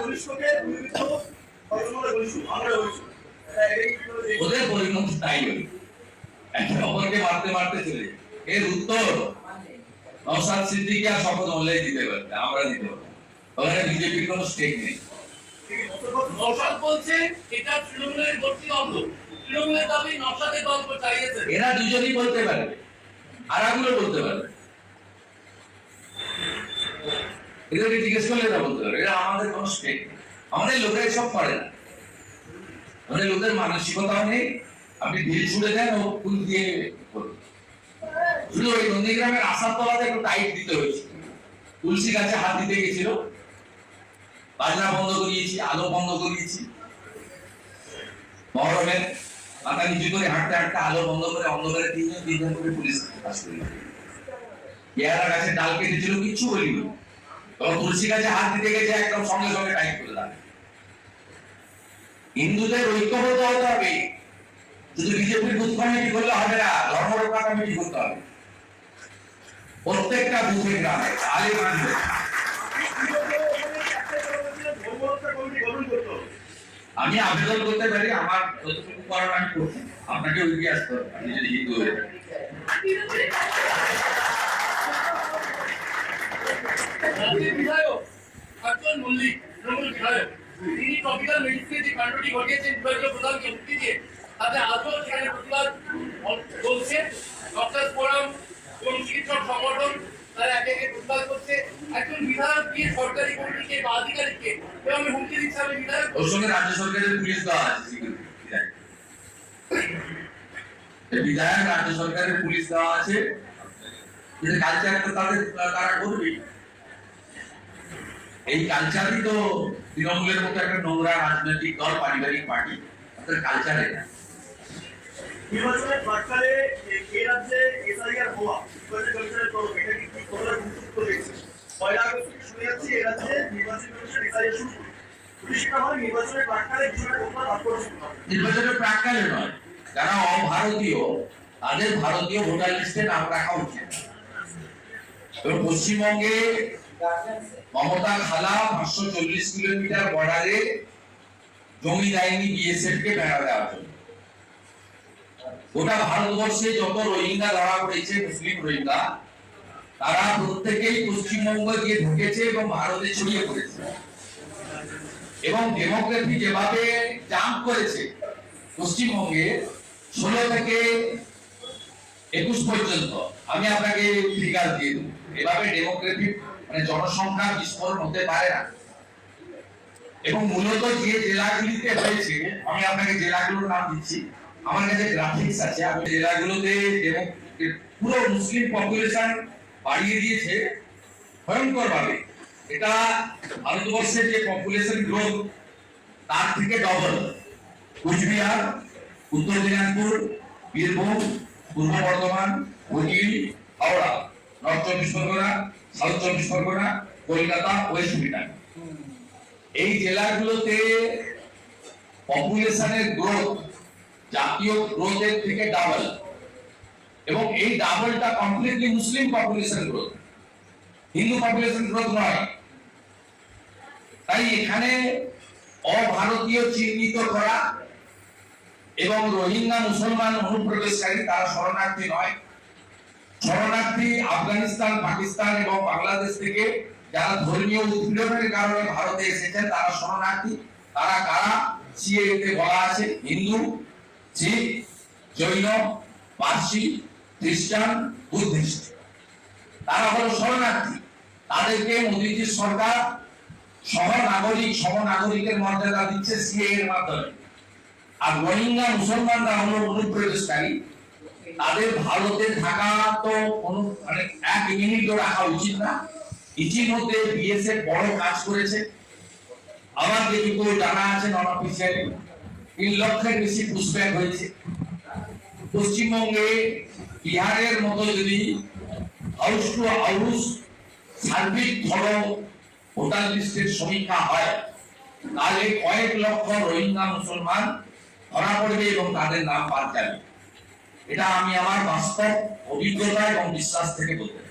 ঘনিষ্ঠকে দুর্নীতি আমরা ঘনিষ্ঠ আমরা ঘনিষ্ঠ ওদের পরিণতি তাই হল অপরকে মারতে মারতে চলে এর উত্তর সিদ্দিকী আর শপথ মোল্লাই দিতে পারবে আমরা দিতে পারব। ওখানে বিজেপির কোনো স্টেক নেই। নওশাদ বলছে এটা তৃণমূলের ভর্তি অঙ্গ। তৃণমূলের দাবি নওশাদের দল চাইয়েছে এরা দুজনই বলতে পারবে। আরাগুলো বলতে পারবে। এদেরকে জিজ্ঞেস করলে এরা বলতে পারবে, এরা আমাদের স্টেক নেই। আমাদের লোকেরা সব করে না। আমাদের লোকের মানসিকতাও নেই, আপনি ঢিল ছুড়ে দেন, ও ফুল দিয়ে শুধু ওই নন্দীগ্রামের আসার তলাতে একটু টাইট দিতে হয়েছে। তুলসী গাছে হাত দিতে গেছিল। বাজনা বন্ধ করিয়েছি, আলো বন্ধ করিয়েছি। মহরমের মাথা নিচু করে হাঁটতে হাঁটতে আলো বন্ধ করে অন্ধকারে তিনজন তিনজন করে পুলিশ কাজ করে পেয়ারা গাছে ডাল কেটেছিল, কিচ্ছু বলিনি। তুলসী গাছে হাত দিতে গেছে, একদম সঙ্গে সঙ্গে করে দাঁড়ায় হিন্দুদের ঐক্যবদ্ধ হতে হবে। শুধু বিজেপির বুথ কমিটি করলে হবে না কমিটি করতে হবে। প্রত্যেকটা বুথে গ্রামে আমি আবেদন করতে পারি, আমার যতটুকু করার আমি করছি। আপনাকে আসতে হবে যদি হিন্দু হয়ে থাকেন। রাজ্যের বিধায়ক একজন মল্লিক তৃণমূল বিধায়ক তিনি বিধায়ক রাজ্য সরকারের পুলিশ দেওয়া আছে। বিধায়ক। রাজ্য সরকারের পুলিশ দেওয়া আছে। তাদের, তারা করবে। এই কালচারই তো তৃণমূলের মতো একটা নোংরা রাজনৈতিক দল পারিবারিক পার্টি। কালচার এটা নির্বাচনের প্রাক্কালে এ- এ রাজ্যে এসআইআর হওয়া নির্বাচন কমিশনের তরফ এটা কি কি কতটা গুরুত্ব রয়েছে? পয়লা আগস্ট থেকে শুনে যাচ্ছি এ রাজ্যে নির্বাচন কমিশন এসআইআর শুরু। করবে যদি সেটা নির্বাচনের প্রাক্কালে বিষয়টা কতটা তাৎপর্য শুরু হবে নির্বাচনের প্রাক্কালে নয় যারা অভারতীয় তাদের ভারতীয় ভোটার লিস্টে নাম রাখা উচিত। এবং পশ্চিমবঙ্গে মমতা খালা পাঁচশো চল্লিশ কিলোমিটার বর্ডারে জমি দেয়নি বিএসএফ কে বেড়া দেওয়ার জন্য। গোটা ভারতবর্ষে যত রোহিঙ্গা ধরা পড়েছে, মুসলিম রোহিঙ্গা, তারা প্রত্যেকেই পশ্চিমবঙ্গ গিয়ে ঢুকেছে এবং ভারতে ছড়িয়ে পড়েছে। এবং ডেমোক্রেসি যেভাবে জাম্প করেছে, পশ্চিমবঙ্গে ষোলো থেকে একুশ পর্যন্ত, আমি আপনাকে ফিগার দিয়ে দেবো। এভাবে ডেমোক্রেসি মানে জনসংখ্যা বিস্ফোরণ হতে পারে না। এবং মূলত যে জেলাগুলিতে হয়েছে, আমি আপনাকে জেলাগুলোর নাম দিচ্ছি। আমার কাছে গ্রাফিক্স আছে। আমি জেলাগুলোতে পুরো মুসলিম পপুলেশন বাড়িয়ে দিয়েছে ভয়ঙ্কর ভাবে এটা ভারতবর্ষের যে পপুলেশন গ্রোথ তার থেকে ডবল কুচবিহার, উত্তর দিনাজপুর, বীরভূম, পূর্ব বর্ধমান হুগলি হাওড়া নর্থ চব্বিশ পরগনা সাউথ চব্বিশ পরগনা কলকাতা ওয়েস্ট বেঙ্গল এই জেলাগুলোতে পপুলেশনের গ্রোথ জাতীয় গ্রোথের থেকে ডাবল এবং এই ডাবলটা completely Muslim population growth Hindu population growth নয়। তাই এখানে অভারতীয় চিহ্নিত করা এবং রোহিঙ্গা মুসলমান অনুপ্রবেশকারী তারা শরণার্থী নয়। শরণার্থী আফগানিস্তান, পাকিস্তান এবং বাংলাদেশ থেকে যারা ধর্মীয় উৎপীড়নের কারণে ভারতে এসেছেন, তারা শরণার্থী। তারা কারা? সিএতে বলা আছে, হিন্দু, শিখ, জৈন, পার্সি, খ্রিস্টান, বুদ্ধিস্ট। তারা হলো শরণার্থী। তাদেরকে মোদীজির সরকার সহ নাগরিক সহ নাগরিকের মর্যাদা দিচ্ছে সিএ এর মাধ্যমে। আর রোহিঙ্গা মুসলমানরা হলো অনুপ্রবেশকারী। তাদের ভারতে থাকা তো কোনো মানে এক মিনিটও রাখা উচিত না। ইতিমধ্যে বিএসএফ বড় কাজ করেছে। আমার যেটুকু জানা আছে নন অফিসিয়ালি তিন লক্ষের বেশি পুষব্যাক হয়েছে। পশ্চিমবঙ্গে বিহারের মতো যদি হাউস টু হাউস সার্বিক ধরো ভোটার লিস্টের সমীক্ষা হয়, তাহলে কয়েক লক্ষ রোহিঙ্গা মুসলমান ধরা পড়বে এবং তাদের নাম বাদ যাবে। এটা আমি আমার বাস্তব অভিজ্ঞতা এবং বিশ্বাস থেকে বলতে।